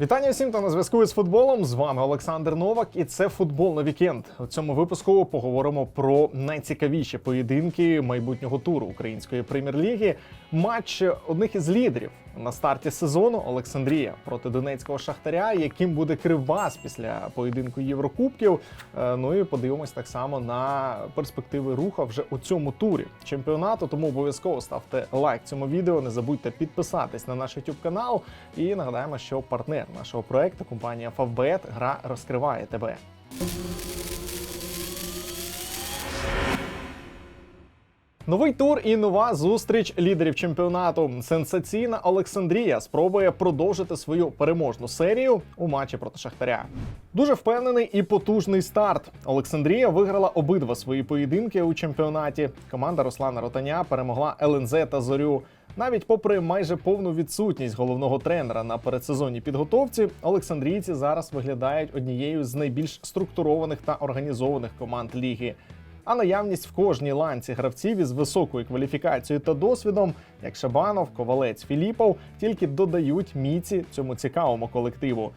Вітання всім, та на зв'язку із футболом. З вами Олександр Новак, і це футбол на вікенд. У цьому випуску поговоримо про найцікавіші поєдинки майбутнього туру української прем'єр-ліги. Матч одних із лідерів на старті сезону Олександрія проти Донецького шахтаря, яким буде Кривбас після поєдинку Єврокубків. Е, Ну і подивимось так само на перспективи руха вже у цьому турі чемпіонату. Тому обов'язково ставте лайк цьому відео. Не забудьте підписатись на наш YouTube канал. І нагадаємо, що партнер нашого проекту компанія Favbet гра розкриває тебе. Новий тур і нова зустріч лідерів чемпіонату. Сенсаційна Олександрія спробує продовжити свою переможну серію у матчі проти Шахтаря. Дуже впевнений і потужний старт. Олександрія виграла обидва свої поєдинки у чемпіонаті. Команда Руслана Ротаня перемогла ЛНЗ та Зорю. Навіть попри майже повну відсутність головного тренера на передсезонній підготовці, Олександрійці зараз виглядають однією з найбільш структурованих та організованих команд ліги. А наявність в кожній ланці гравців із високою кваліфікацією та досвідом, як Шабанов, Ковалець, Філіпов, тільки додають міці цьому цікавому колективу.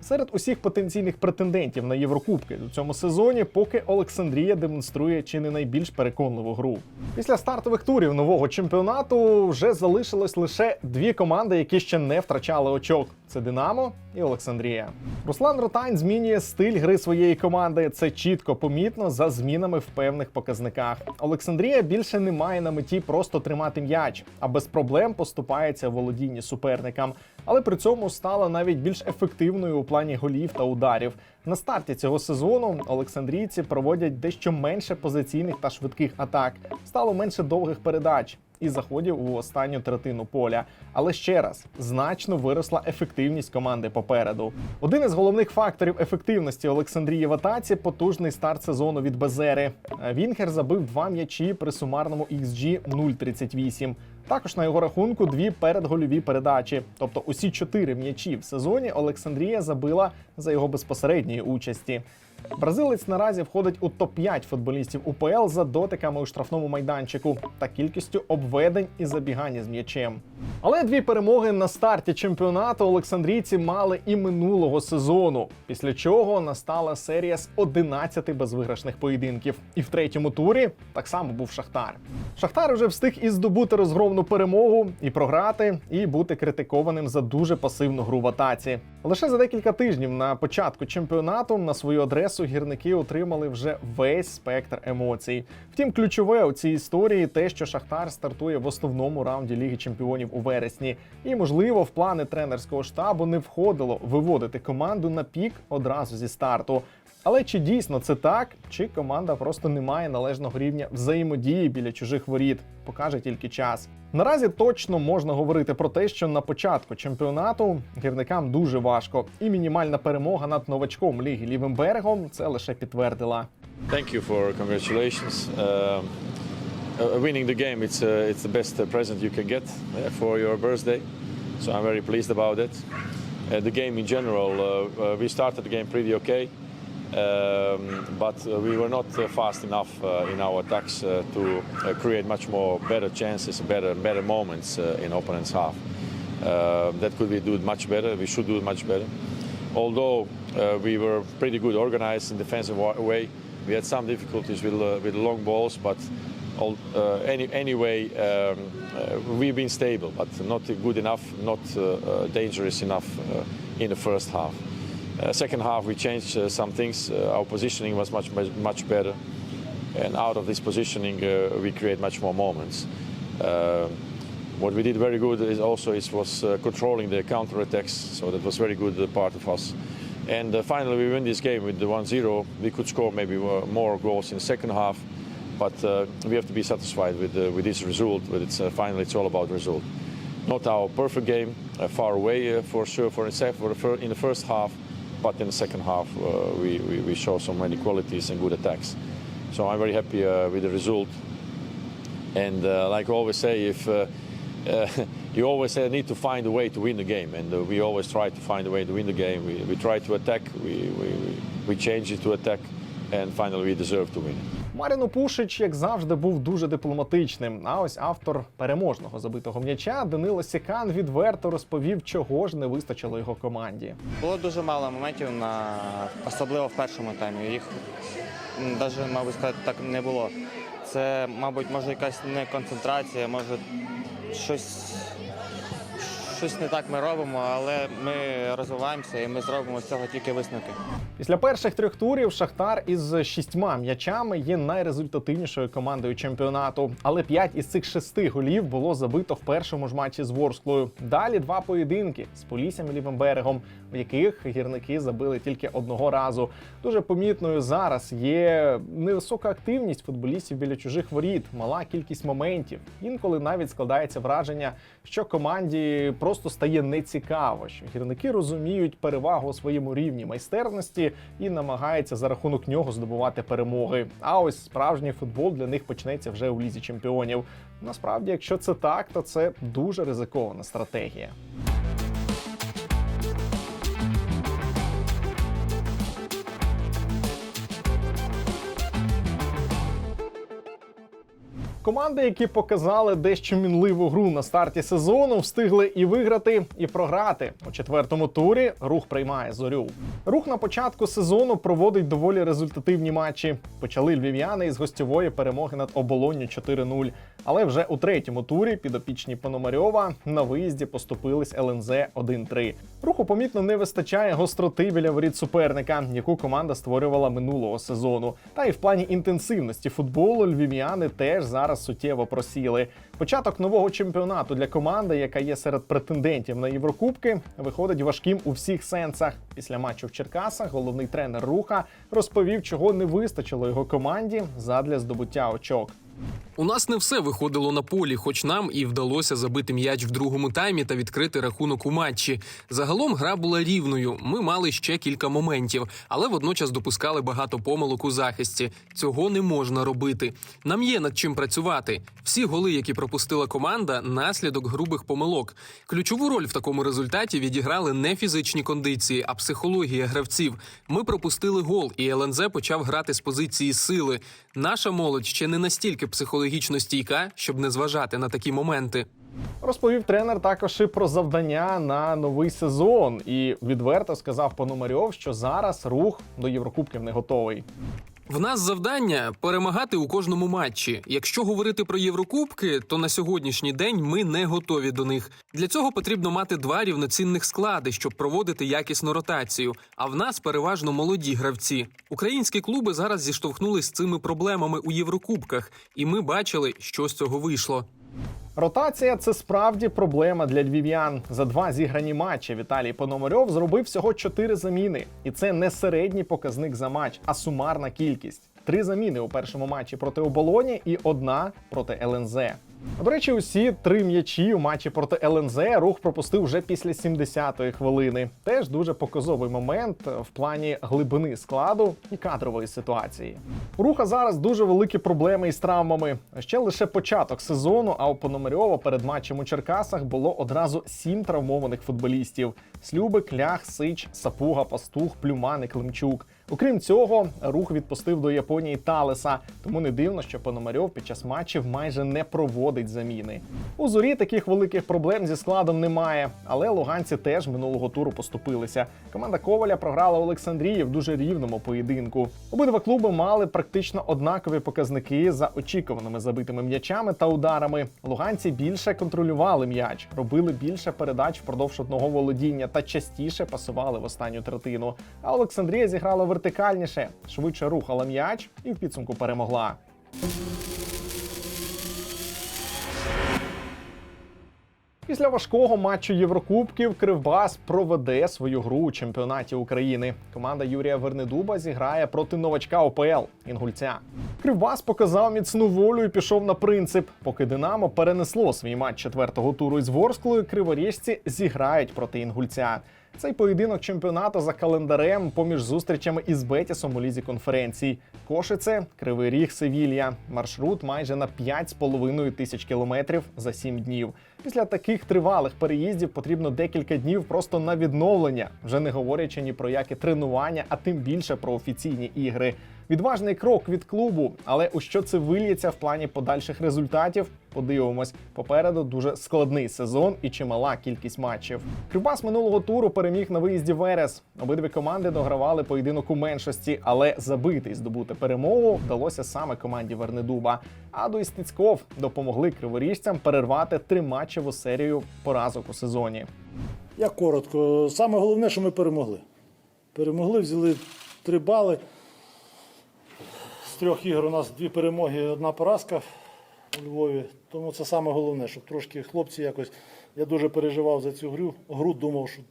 Серед усіх потенційних претендентів на Єврокубки у цьому сезоні, поки Олександрія демонструє чи не найбільш переконливу гру. Після стартових турів нового чемпіонату вже залишилось лише дві команди, які ще не втрачали очок: це Динамо і Олександрія. Руслан Ротань змінює стиль гри своєї команди. Це чітко помітно за змінами в певних показниках. Олександрія більше не має на меті просто тримати м'яч, а без проблем поступається володінні суперникам. Але при цьому стала навіть більш ефективною у плані голів та ударів. На старті цього сезону Олександрійці проводять дещо менше позиційних та швидких атак. Стало менше довгих передач і заходів у останню третину поля. Але ще раз значно виросла ефективність команди попереду. Один із головних факторів ефективності Олександрії в потужний старт сезону від Безери. Вінгер забив два м'ячі при сумарному XG 0,38. Також на його рахунку дві передгольові передачі. Тобто усі чотири м'ячі в сезоні Олександрія забила за його безпосередньої участі. Бразилець наразі входить у топ-5 футболістів УПЛ за дотиками у штрафному майданчику та кількістю обведень і забігань з м'ячем. Але дві перемоги на старті чемпіонату Олександрійці мали і минулого сезону, після чого настала серія з 11 безвиграшних поєдинків. І в третьому турі так само був Шахтар. Шахтар вже встиг і здобути розгромну перемогу, і програти, і бути критикованим за дуже пасивну гру в атаці. Лише за декілька тижнів на початку чемпіонату на свою адресу гірники отримали вже весь спектр емоцій. Втім, ключове у цій історії те, що Шахтар стартує в основному раунді Ліги Чемпіонів у вересні, і можливо в плани тренерського штабу не входило виводити команду на пік одразу зі старту. Але чи дійсно це так, чи команда просто не має належного рівня взаємодії біля чужих воріт, покаже тільки час. Наразі точно можна говорити про те, що на початку чемпіонату гірникам дуже важко, і мінімальна перемога над новачком ліги лівим берегом це лише підтвердила. Thank you for congratulations. Um, uh, winning the game, it's, uh, it's the best uh, present you can get uh, for your birthday. So I'm very pleased about it. Uh, the game in general, uh, uh, we started the game pretty okay, um, but uh, we were not uh, fast enough uh, in our attacks uh, to uh, create much more better chances, better better moments uh, in opponent's half. Uh, that could be do much better. We should do it much better. Although uh, we were pretty good organized in defensive way, we had some difficulties with uh, with long balls, but all, uh, any, anyway, um, uh, we've been stable, but not good enough, not uh, dangerous enough in the first half. Second half, we changed some things. Our positioning was much, much, better, and out of this positioning, we create much more moments. Uh, what we did very good is also is, was uh, controlling the counter attacks, so that was very good part of us. And uh, finally, we win this game with the 1-0. We could score maybe more goals in the second half, but uh, we have to be satisfied with uh, with this result. But it's uh, finally it's all about result. Not our perfect game, far away for sure for, in the fir- in the first half, but in the second half we, we we show so many qualities and good attacks. So I'm very happy with the result. And like I always say, if you always uh, need to find a way to win the game, and uh, we always try to find a way to win the game. We, we try to attack, we, we, we change it to attack, and finally we deserve to win. Маріно Пушич, як завжди, був дуже дипломатичним. А ось автор переможного забитого м'яча Данило Сікан відверто розповів, чого ж не вистачило його команді. Було дуже мало моментів, на... особливо в першому таймі. Їх навіть, мабуть, сказати, так не було. Це, мабуть, може якась не концентрація, може щось, щось не так ми робимо, але ми розвиваємося і ми зробимо з цього тільки висновки. Після перших трьох турів Шахтар із шістьма м'ячами є найрезультативнішою командою чемпіонату. Але п'ять із цих шести голів було забито в першому ж матчі з Ворсклою. Далі два поєдинки з Поліссям і Лівим берегом, в яких гірники забили тільки одного разу. Дуже помітною зараз є невисока активність футболістів біля чужих воріт, мала кількість моментів. Інколи навіть складається враження, що команді просто стає нецікаво, що гірники розуміють перевагу у своєму рівні майстерності і намагаються за рахунок нього здобувати перемоги. А ось справжній футбол для них почнеться вже у лізі чемпіонів. Насправді, якщо це так, то це дуже ризикована стратегія. Команди, які показали дещо мінливу гру на старті сезону, встигли і виграти, і програти. У четвертому турі рух приймає зорю. Рух на початку сезону проводить доволі результативні матчі. Почали львів'яни із гостьової перемоги над оболонню 4-0. Але вже у третьому турі підопічні Пономарьова на виїзді поступились ЛНЗ 1-3. Руху помітно не вистачає гостроти біля воріт суперника, яку команда створювала минулого сезону. Та і в плані інтенсивності футболу львів'яни теж зараз суттєво просіли. Початок нового чемпіонату для команди, яка є серед претендентів на Єврокубки, виходить важким у всіх сенсах. Після матчу в Черкасах головний тренер руха розповів, чого не вистачило його команді задля здобуття очок. У нас не все виходило на полі, хоч нам і вдалося забити м'яч в другому таймі та відкрити рахунок у матчі. Загалом гра була рівною. Ми мали ще кілька моментів, але водночас допускали багато помилок у захисті. Цього не можна робити. Нам є над чим працювати. Всі голи, які пропустила команда, наслідок грубих помилок. Ключову роль в такому результаті відіграли не фізичні кондиції, а психологія гравців. Ми пропустили гол, і ЛНЗ почав грати з позиції сили. Наша молодь ще не настільки психологічно стійка, щоб не зважати на такі моменти. Розповів тренер також і про завдання на новий сезон і відверто сказав Пономарьов, що зараз рух до Єврокубків не готовий. В нас завдання перемагати у кожному матчі. Якщо говорити про Єврокубки, то на сьогоднішній день ми не готові до них. Для цього потрібно мати два рівноцінних склади, щоб проводити якісну ротацію. А в нас переважно молоді гравці. Українські клуби зараз зіштовхнулись з цими проблемами у Єврокубках, і ми бачили, що з цього вийшло. Ротація це справді проблема для львів'ян. За два зіграні матчі Віталій Пономарьов зробив всього чотири заміни, і це не середній показник за матч, а сумарна кількість. Три заміни у першому матчі проти оболоні і одна проти ЛНЗ. До речі, усі три м'ячі у матчі проти ЛНЗ рух пропустив вже після 70-ї хвилини. Теж дуже показовий момент в плані глибини складу і кадрової ситуації. У руха зараз дуже великі проблеми із травмами. Ще лише початок сезону, а у Пономарьова перед матчем у Черкасах було одразу сім травмованих футболістів: Слюбик, Лях, Сич, Сапуга, Пастух, Плюман і Климчук. Окрім цього, рух відпустив до Японії Талеса, тому не дивно, що Пономарьов під час матчів майже не проводить заміни. У зорі таких великих проблем зі складом немає, але луганці теж минулого туру поступилися. Команда Коваля програла Олександрії в дуже рівному поєдинку. Обидва клуби мали практично однакові показники за очікуваними забитими м'ячами та ударами. Луганці більше контролювали м'яч, робили більше передач впродовж одного володіння та частіше пасували в останню третину. А Олександрія зіграла вертикальніше, швидше рухала м'яч і в підсумку перемогла. Після важкого матчу Єврокубків Кривбас проведе свою гру у чемпіонаті України. Команда Юрія Вернедуба зіграє проти новачка ОПЛ Інгульця. Кривбас показав міцну волю і пішов на принцип. Поки Динамо перенесло свій матч четвертого туру із Ворсклою, криворіжці зіграють проти Інгульця. Цей поєдинок чемпіонату за календарем поміж зустрічами із Бетісом у лізі конференцій. Кошице, Кривий Ріг, Севілья. Маршрут майже на 5,5 тисяч кілометрів за 7 днів. Після таких тривалих переїздів потрібно декілька днів просто на відновлення, вже не говорячи ні про які тренування, а тим більше про офіційні ігри. Відважний крок від клубу, але у що це вильється в плані подальших результатів? Подивимось. Попереду дуже складний сезон і чимала кількість матчів. Кривбас минулого туру переміг на виїзді Верес. Обидві команди догравали поєдинок у меншості, але забити і здобути перемогу вдалося саме команді Вернедуба. Аду і Стецьков допомогли криворіжцям перервати триматчеву серію поразок у сезоні. Я коротко. Саме головне, що ми перемогли. Перемогли, взяли три бали. Трьох ігор у нас дві перемоги і одна поразка у Львові. Тому це саме головне, щоб трошки хлопці якось. Я дуже переживав за цю гру. Гру думав, що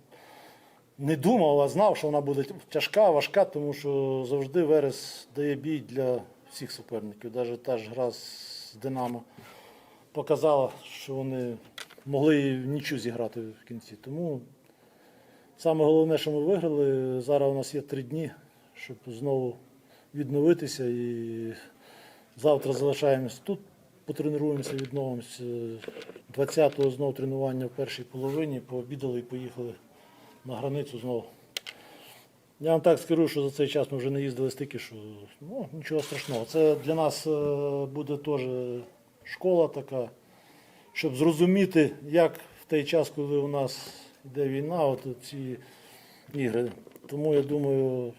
не думав, а знав, що вона буде тяжка, важка, тому що завжди Верес дає бій для всіх суперників. Навіть та ж гра з Динамо показала, що вони могли нічу зіграти в кінці. Тому саме головне, що ми виграли. Зараз у нас є три дні, щоб знову відновитися. І завтра залишаємось тут, потренуємося, відновимося. 20-го знову тренування в першій половині, пообідали і поїхали на границю знову. Я вам так скажу, що за цей час ми вже не їздили стільки, що ну, нічого страшного. Це для нас е, буде теж школа така, щоб зрозуміти, як в той час, коли у нас йде війна, от ці ігри. Тому я думаю,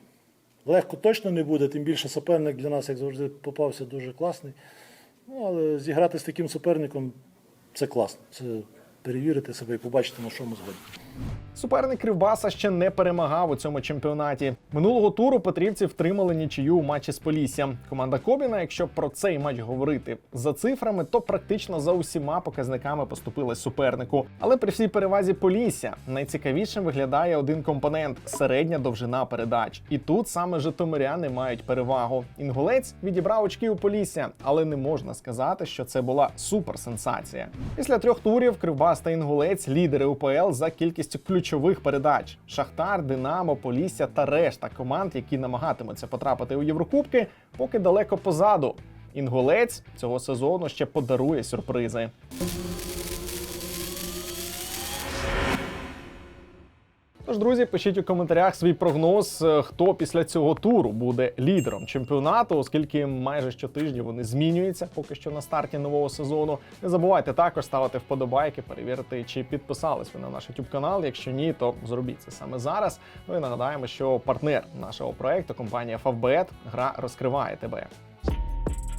легко точно не буде, тим більше суперник для нас, як завжди, попався дуже класний. Ну, але зіграти з таким суперником це класно. Це перевірити себе і побачити, на що ми згодні. Суперник Кривбаса ще не перемагав у цьому чемпіонаті. Минулого туру Петрівці втримали нічию у матчі з Поліссям. Команда Кобіна, якщо про цей матч говорити за цифрами, то практично за усіма показниками поступила супернику. Але при всій перевазі Полісся найцікавішим виглядає один компонент середня довжина передач. І тут саме житомиряни мають перевагу. Інгулець відібрав очки у Полісся, але не можна сказати, що це була суперсенсація. Після трьох турів Кривбас та Інгулець лідери УПЛ за кількістю ключових передач. Шахтар, Динамо, Полісся та решта команд, які намагатимуться потрапити у Єврокубки, поки далеко позаду. Інгулець цього сезону ще подарує сюрпризи. Тож, друзі, пишіть у коментарях свій прогноз, е, хто після цього туру буде лідером чемпіонату, оскільки майже щотижні вони змінюються поки що на старті нового сезону. Не забувайте також ставити вподобайки, перевірити, чи підписались ви на наш YouTube канал. Якщо ні, то зробіть це саме зараз. Ну і нагадаємо, що партнер нашого проекту компанія Favbet, гра розкриває тебе.